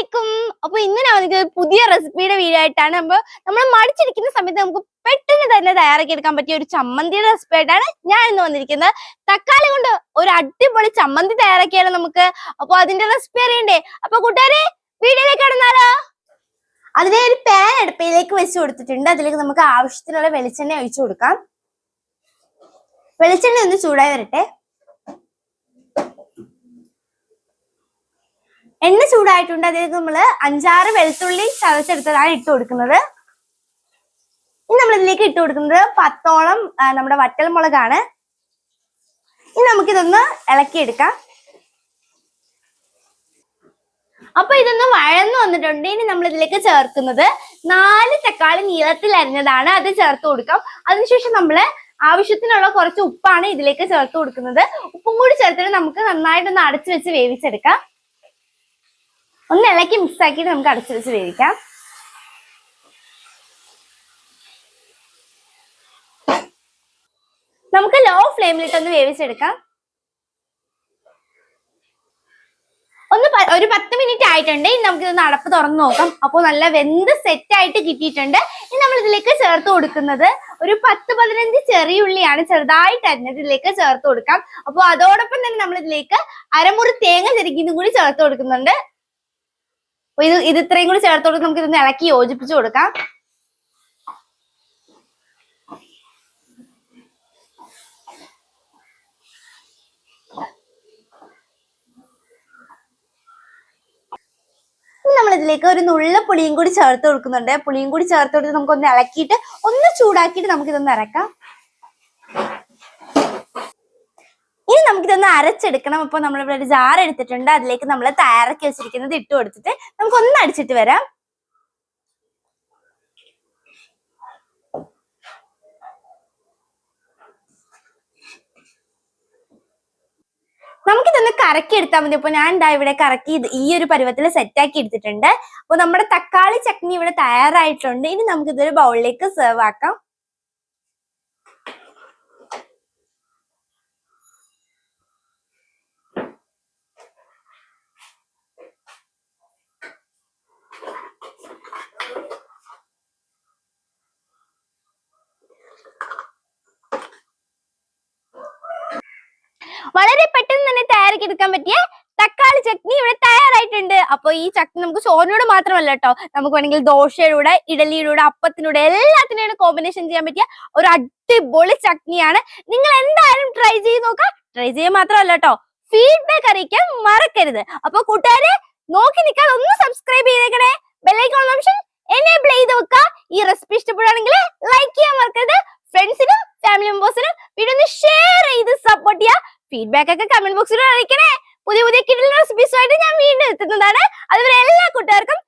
അലൈക്കും അപ്പൊ ഇന്ന് ഞാൻ പുതിയ റെസിപ്പിയുടെ വീഡിയോ ആയിട്ടാണ് അപ്പൊ നമ്മൾ മടിച്ചിരിക്കുന്ന സമയത്ത് നമുക്ക് പെട്ടെന്ന് തന്നെ തയ്യാറാക്കി എടുക്കാൻ പറ്റിയ ഒരു ചമ്മന്തിയുടെ റെസിപ്പി ആയിട്ടാണ് ഞാൻ ഇന്ന് വന്നിരിക്കുന്നത്. തക്കാളി കൊണ്ട് ഒരു അടിപൊളി ചമ്മന്തി തയ്യാറാക്കിയാലോ നമുക്ക്? അപ്പൊ അതിന്റെ റെസിപ്പി അറിയണ്ടേ? അപ്പൊ കൂട്ടുകാരെ വീഡിയോയിലേക്ക് കടന്നാലോ? അതിനെ ഒരു പാൻ അടുപ്പയിലേക്ക് വെച്ച് കൊടുത്തിട്ടുണ്ട്. അതിലേക്ക് നമുക്ക് ആവശ്യത്തിനുള്ള വെളിച്ചെണ്ണ ഒഴിച്ചു കൊടുക്കാം. വെളിച്ചെണ്ണ ഒന്ന് ചൂടായി വരട്ടെ. എണ്ണ ചൂടായിട്ടുണ്ട്. അതിലേക്ക് നമ്മൾ അഞ്ചാറ് വെളുത്തുള്ളി ചതച്ചെടുത്തതാണ് ഇട്ട് കൊടുക്കുന്നത്. ഇനി നമ്മൾ ഇതിലേക്ക് ഇട്ട് കൊടുക്കുന്നത് പത്തോളം നമ്മുടെ വറ്റൽ മുളകാണ്. ഇനി നമുക്കിതൊന്ന് ഇളക്കിയെടുക്കാം. അപ്പൊ ഇതൊന്ന് വഴന്നു വന്നിട്ടുണ്ട്. ഇനി നമ്മൾ ഇതിലേക്ക് ചേർക്കുന്നത് നാല് തക്കാളി നീളത്തിൽ അരിഞ്ഞതാണ്. അത് ചേർത്ത് കൊടുക്കാം. അതിനുശേഷം നമ്മൾ ആവശ്യത്തിനുള്ള കുറച്ച് ഉപ്പാണ് ഇതിലേക്ക് ചേർത്ത് കൊടുക്കുന്നത്. ഉപ്പും കൂടി ചേർത്തിട്ട് നമുക്ക് നന്നായിട്ടൊന്ന് അടച്ചു വെച്ച് വേവിച്ചെടുക്കാം. ഒന്ന് ഇളക്കി മിക്സ് ആക്കിയിട്ട് നമുക്ക് അടച്ചു വെച്ച് വേവിക്കാം. നമുക്ക് ലോ ഫ്ലെയിമിലിട്ടൊന്ന് വേവിച്ചെടുക്കാം. ഒന്ന് ഒരു പത്ത് മിനിറ്റ് ആയിട്ടുണ്ട്. ഇനി നമുക്ക് ഇതൊന്ന് അടപ്പ് തുറന്ന് നോക്കാം. അപ്പോൾ നല്ല വെന്ത് സെറ്റ് ആയിട്ട് കിട്ടിയിട്ടുണ്ട്. ഇനി നമ്മൾ ഇതിലേക്ക് ചേർത്ത് കൊടുക്കുന്നത് ഒരു പത്ത് പതിനഞ്ച് ചെറിയ ഉള്ളിയാണ് ചെറുതായിട്ട് അരിഞ്ഞത് ഇതിലേക്ക് ചേർത്ത് കൊടുക്കാം. അപ്പോൾ അതോടൊപ്പം തന്നെ നമ്മൾ ഇതിലേക്ക് അരമുറി തേങ്ങ ചെരുക്കിന്നും കൂടി ചേർത്ത് കൊടുക്കുന്നുണ്ട്. അപ്പൊ ഇത് ഇത് ഇത്രയും കൂടി ചേർത്തോട്ട് നമുക്ക് ഇതൊന്ന് ഇളക്കി യോജിപ്പിച്ചു കൊടുക്കാം. നമ്മൾ ഇതിലേക്ക് ഒരു നുള്ള പുളിയും കൂടി ചേർത്ത് കൊടുക്കുന്നുണ്ട്. പുളിയും കൂടി ചേർത്ത് കൊടുത്ത് നമുക്കൊന്ന് ഇളക്കിയിട്ട് ഒന്ന് ചൂടാക്കിയിട്ട് നമുക്കിതൊന്ന് ഇറക്കാം. നമുക്കിതൊന്ന് അരച്ചെടുക്കണം. അപ്പൊ നമ്മളിവിടെ ഒരു ജാർ എടുത്തിട്ടുണ്ട്. അതിലേക്ക് നമ്മൾ തയ്യാറാക്കി വെച്ചിരിക്കുന്നത് ഇട്ട് കൊടുത്തിട്ട് നമുക്ക് ഒന്ന് അടിച്ചിട്ട് വരാം. നമുക്കിതൊന്ന് കറക്കി എടുത്താൽ മതി. അപ്പൊ ഞാൻ ഇതാ ഇവിടെ കറക്കി ഈ ഒരു പരുവത്തിൽ സെറ്റാക്കി എടുത്തിട്ടുണ്ട്. അപ്പോൾ നമ്മുടെ തക്കാളി ചട്നി ഇവിടെ തയ്യാറായിട്ടുണ്ട്. ഇനി നമുക്കിതൊരു ബൗളിലേക്ക് സെർവ് ആക്കാം. വളരെ പെട്ടെന്ന് തന്നെ തയ്യാറാക്കി എടുക്കാൻ പറ്റിയ തക്കാളി ചട്നി ഇവിടെ തയ്യാറായിട്ടുണ്ട്. അപ്പൊ ഈ ചട്നി നമുക്ക് ചോറിനോട് മാത്രമല്ല കേട്ടോ നമുക്ക് വേണമെങ്കിൽ ദോശയുടെ ഇഡലിയുടെ അപ്പത്തിനൂടെ എല്ലാത്തിനും കോമ്പിനേഷൻ ചെയ്യാൻ പറ്റിയ ഒരു അടിപൊളി ചട്നിയാണ്. നിങ്ങൾ എന്തായാലും ട്രൈ ചെയ്ത് നോക്കാം ട്രൈ ചെയ്യാൻ മാത്രമല്ല കേട്ടോ ഫീഡ്ബാക്ക് അറിയിക്കാൻ മറക്കരുത്. അപ്പൊ കൂട്ടുകാരെ നോക്കി നിൽക്കാൻ ഒന്ന് സബ്സ്ക്രൈബ് ചെയ്തേക്കണേ. ബെല്ലൈക്കോൺ ഓപ്ഷൻ എനേബിൾ ചെയ്ത് വെക്കുക. ഈ റെസിപ്പി ഇഷ്ടപ്പെടുകയാണെങ്കിൽ ലൈക്ക് ചെയ്യാൻ മറക്കരുത് ഫ്രണ്ട്സിനും ഫാമിലി മെമ്പേഴ്സിനും വീഡിയോ ഒന്ന് ഷെയർ ചെയ്ത് സപ്പോർട്ട് ചെയ്യുക ഫീഡ്ബാക്ക് ഒക്കെ കമന്റ് ബോക്സിൽ അറിയിക്കണേ. പുതിയ പുതിയ കിടൽ റെസിപ്പീസുമായിട്ട് ഞാൻ വീണ്ടും എത്തുന്നതാണ്. അതുവരെ എല്ലാ കൂട്ടുകാർക്കും